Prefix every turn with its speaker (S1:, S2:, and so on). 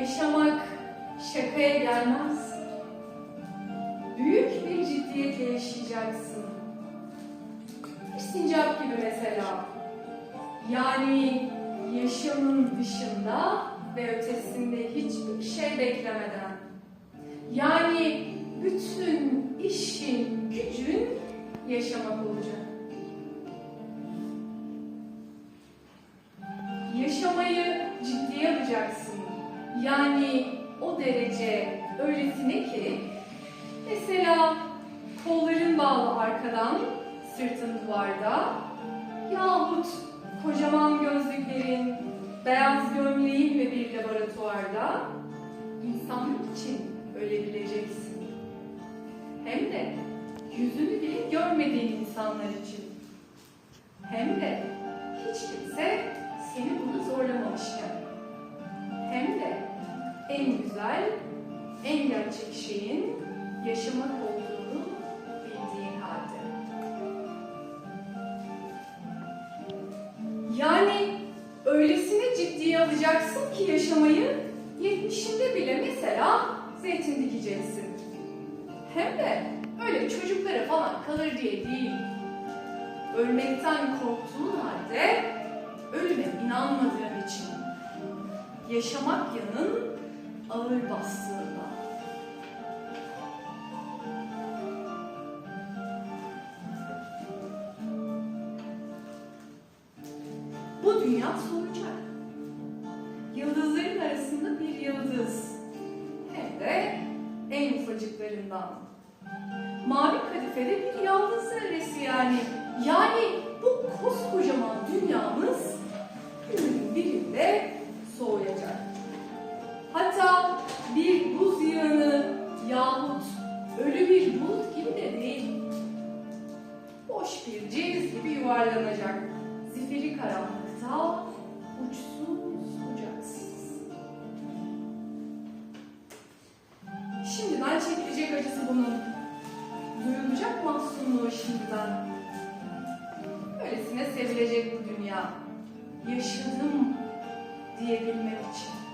S1: Yaşamak şakaya gelmez. Büyük bir ciddiyetle yaşayacaksın. Bir sincap gibi mesela. Yani yaşamın dışında ve ötesinde hiçbir şey beklemeden. Yani bütün işin, gücün yaşamak olacak. Yaşamayı ciddiye alacaksın. Yani o derece öylesine ki mesela kolların bağlı arkadan, sırtın duvarda yahut kocaman gözlüklerin, beyaz gömleğin ve bir laboratuvarda insanlık için ölebileceksin. Hem de yüzünü bile görmediğin insanlar için. Hem de hiç kimse güzel, en gerçek şeyin yaşamak olduğunu bildiğin halde. Yani öylesine ciddiye alacaksın ki yaşamayı, yetmişinde bile mesela zeytin dikeceksin. Hem de öyle çocuklara falan kalır diye değil. Ölmekten korktuğun halde ölüme inanmadığın için. Yaşamak yanın ağır bastığında. Bu dünya soğuyacak. Yıldızların arasında bir yıldız. Hem de en ufacıklarından. Mavi kadifede bir yıldız zerresi yani. Yani bu koskocaman dünyamız yahut ölü bir bulut gibi de değil. Boş bir ceviz gibi yuvarlanacak. Zifiri karanlıkta uçsuz bucaksız. Şimdiden çekilecek acısı bunun. Duyulacak mahzunluğu şimdiden. Öylesine sevilecek bu dünya. Yaşadım diyebilmek için.